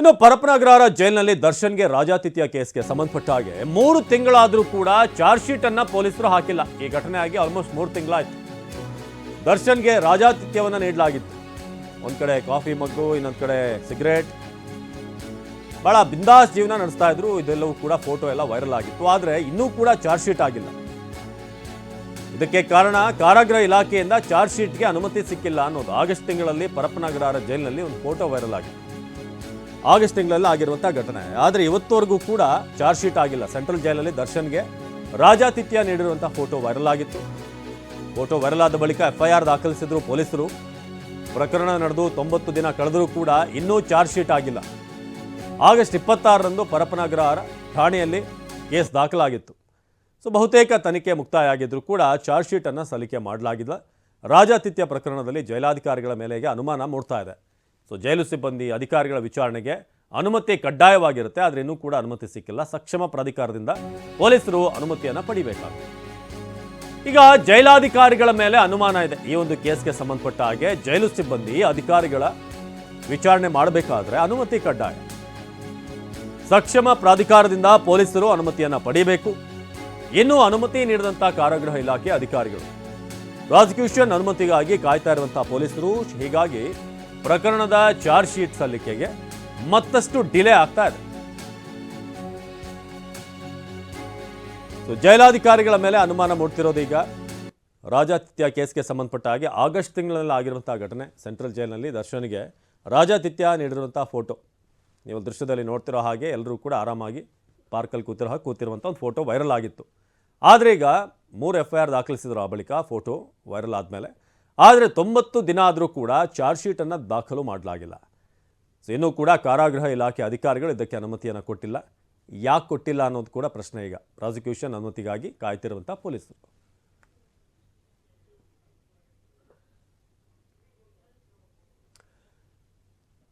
ಇನ್ನು ಪರಪನಗ್ರಹಾರ ಜೈಲಿನಲ್ಲಿ ದರ್ಶನ್ಗೆ ರಾಜಾತಿಥ್ಯ ಕೇಸ್ಗೆ ಸಂಬಂಧಪಟ್ಟ ಹಾಗೆ ಮೂರು ತಿಂಗಳಾದರೂ ಕೂಡ ಚಾರ್ಜ್ ಶೀಟ್ ಅನ್ನ ಪೊಲೀಸರು ಹಾಕಿಲ್ಲ. ಈ ಘಟನೆ ಆಗಿ ಆಲ್ಮೋಸ್ಟ್ ಮೂರು ತಿಂಗಳಾಯ್ತು. ದರ್ಶನ್ಗೆ ರಾಜಾತಿಥ್ಯವನ್ನು ನೀಡಲಾಗಿತ್ತು. ಒಂದು ಕಡೆ ಕಾಫಿ ಮಗ್ಗು, ಇನ್ನೊಂದು ಕಡೆ ಸಿಗರೇಟ್. ಬಹಳ ಬಿಂದಾಸ್ ಜೀವನ ನಡೆಸ್ತಾ ಇದ್ರು. ಇದೆಲ್ಲವೂ ಕೂಡ ಫೋಟೋ ಎಲ್ಲ ವೈರಲ್ ಆಗಿತ್ತು. ಆದ್ರೆ ಇನ್ನೂ ಕೂಡ ಚಾರ್ಜ್ ಶೀಟ್ ಆಗಿಲ್ಲ. ಇದಕ್ಕೆ ಕಾರಣ ಕಾರಾಗೃಹ ಇಲಾಖೆಯಿಂದ ಚಾರ್ಜ್ ಶೀಟ್ಗೆ ಅನುಮತಿ ಸಿಕ್ಕಿಲ್ಲ ಅನ್ನೋದು. ಆಗಸ್ಟ್ ತಿಂಗಳಲ್ಲಿ ಪರಪನಗರ ಜೈಲಿನಲ್ಲಿ ಒಂದು ಫೋಟೋ ವೈರಲ್ ಆಗಿತ್ತು. ಆಗಸ್ಟ್ ತಿಂಗಳಲ್ಲಿ ಆಗಿರುವಂತಹ ಘಟನೆ. ಆದರೆ ಇವತ್ತವರೆಗೂ ಕೂಡ ಚಾರ್ಜ್ ಶೀಟ್ ಆಗಿಲ್ಲ. ಸೆಂಟ್ರಲ್ ಜೈಲಲ್ಲಿ ದರ್ಶನ್ಗೆ ರಾಜಾತಿಥ್ಯ ನೀಡಿರುವಂತಹ ಫೋಟೋ ವೈರಲ್ ಆಗಿತ್ತು. ಫೋಟೋ ವೈರಲ್ ಆದ ಬಳಿಕ ಎಫ್ಐಆರ್ ದಾಖಲಿಸಿದ್ರು ಪೊಲೀಸರು. ಪ್ರಕರಣ ನಡೆದು ತೊಂಬತ್ತು ದಿನ ಕಳೆದರೂ ಕೂಡ ಇನ್ನೂ ಚಾರ್ಜ್ ಶೀಟ್ ಆಗಿಲ್ಲ. ಆಗಸ್ಟ್ ಇಪ್ಪತ್ತಾರರಂದು ಪರಪನಗರ ಠಾಣೆಯಲ್ಲಿ ಕೇಸ್ ದಾಖಲಾಗಿತ್ತು. ಸೊ, ಬಹುತೇಕ ತನಿಖೆ ಮುಕ್ತಾಯ ಆಗಿದ್ದರೂ ಕೂಡ ಚಾರ್ಜ್ ಶೀಟನ್ನು ಸಲ್ಲಿಕೆ ಮಾಡಲಾಗಿಲ್ಲ. ರಾಜಾತಿಥ್ಯ ಪ್ರಕರಣದಲ್ಲಿ ಜೈಲಾಧಿಕಾರಿಗಳ ಮೇಲೆಗೆ ಅನುಮಾನ ಮೂಡ್ತಾ ಇದೆ. ಸೊ ಜೈಲು ಸಿಬ್ಬಂದಿ ಅಧಿಕಾರಿಗಳ ವಿಚಾರಣೆಗೆ ಅನುಮತಿ ಕಡ್ಡಾಯವಾಗಿರುತ್ತೆ, ಆದರೆ ಇನ್ನೂ ಕೂಡ ಅನುಮತಿ ಸಿಕ್ಕಿಲ್ಲ. ಸಕ್ಷಮ ಪ್ರಾಧಿಕಾರದಿಂದ ಪೊಲೀಸರು ಅನುಮತಿಯನ್ನು ಪಡಿಬೇಕಾಗುತ್ತೆ. ಈಗ ಜೈಲಾಧಿಕಾರಿಗಳ ಮೇಲೆ ಅನುಮಾನ ಇದೆ. ಈ ಒಂದು ಕೇಸ್ಗೆ ಸಂಬಂಧಪಟ್ಟ ಹಾಗೆ ಜೈಲು ಸಿಬ್ಬಂದಿ ಅಧಿಕಾರಿಗಳ ವಿಚಾರಣೆ ಮಾಡಬೇಕಾದ್ರೆ ಅನುಮತಿ ಕಡ್ಡಾಯ. ಸಕ್ಷಮ ಪ್ರಾಧಿಕಾರದಿಂದ ಪೊಲೀಸರು ಅನುಮತಿಯನ್ನ ಪಡೆಯಬೇಕು ಇನ್ನೂ ಅನುಮತಿ ನೀಡಿದಂಥ ಕಾರಾಗೃಹ ಇಲಾಖೆ ಅಧಿಕಾರಿಗಳು. ಪ್ರಾಸಿಕ್ಯೂಷನ್ ಅನುಮತಿಗಾಗಿ ಕಾಯ್ತಾ ಇರುವಂತಹ ಪೊಲೀಸರು ಹೀಗಾಗಿ ಪ್ರಕರಣದ ಚಾರ್ಜ್ ಶೀಟ್ ಸಲ್ಲಿಕೆಗೆ ಮತ್ತಷ್ಟು ಡಿಲೇ ಆಗ್ತಾ ಇದೆ. ಜೈಲಾಧಿಕಾರಿಗಳ ಮೇಲೆ ಅನುಮಾನ ಮೂಡ್ತಿರೋದು ಈಗ. ರಾಜಾತಿಥ್ಯ ಕೇಸ್ಗೆ ಸಂಬಂಧಪಟ್ಟ ಹಾಗೆ ಆಗಸ್ಟ್ ತಿಂಗಳಲ್ಲಿ ಆಗಿರುವಂತಹ ಘಟನೆ ಸೆಂಟ್ರಲ್ ಜೈಲಿನಲ್ಲಿ ದರ್ಶನ್ಗೆ ರಾಜಾತಿಥ್ಯ ನೀಡಿರುವಂತಹ ಫೋಟೋ. ನೀವು ದೃಶ್ಯದಲ್ಲಿ ನೋಡ್ತಿರೋ ಹಾಗೆ ಎಲ್ಲರೂ ಕೂಡ ಆರಾಮಾಗಿ ಪಾರ್ಕಲ್ಲಿ ಕೂತಿರೋ ಹಾಗೆ ಕೂತಿರುವಂಥ ಒಂದು ಫೋಟೋ ವೈರಲ್ ಆಗಿತ್ತು. ಆದರೆ ಈಗ ಮೂರು ಎಫ್ ಐ ಆರ್ ದಾಖಲಿಸಿದ್ರು ಆ ಬಳಿಕ ಫೋಟೋ ವೈರಲ್ ಆದಮೇಲೆ. ಆದರೆ ತೊಂಬತ್ತು ದಿನ ಆದರೂ ಕೂಡ ಚಾರ್ಜ್ ಶೀಟನ್ನು ದಾಖಲು ಮಾಡಲಾಗಿಲ್ಲ. ಸೊ ಇನ್ನೂ ಕೂಡ ಕಾರಾಗೃಹ ಇಲಾಖೆ ಅಧಿಕಾರಿಗಳು ಇದಕ್ಕೆ ಅನುಮತಿಯನ್ನು ಕೊಟ್ಟಿಲ್ಲ. ಯಾಕೆ ಕೊಟ್ಟಿಲ್ಲ ಅನ್ನೋದು ಕೂಡ ಪ್ರಶ್ನೆ ಈಗ. ಪ್ರಾಸಿಕ್ಯೂಷನ್ ಅನುಮತಿಗಾಗಿ ಕಾಯ್ತಿರುವಂಥ ಪೊಲೀಸರು.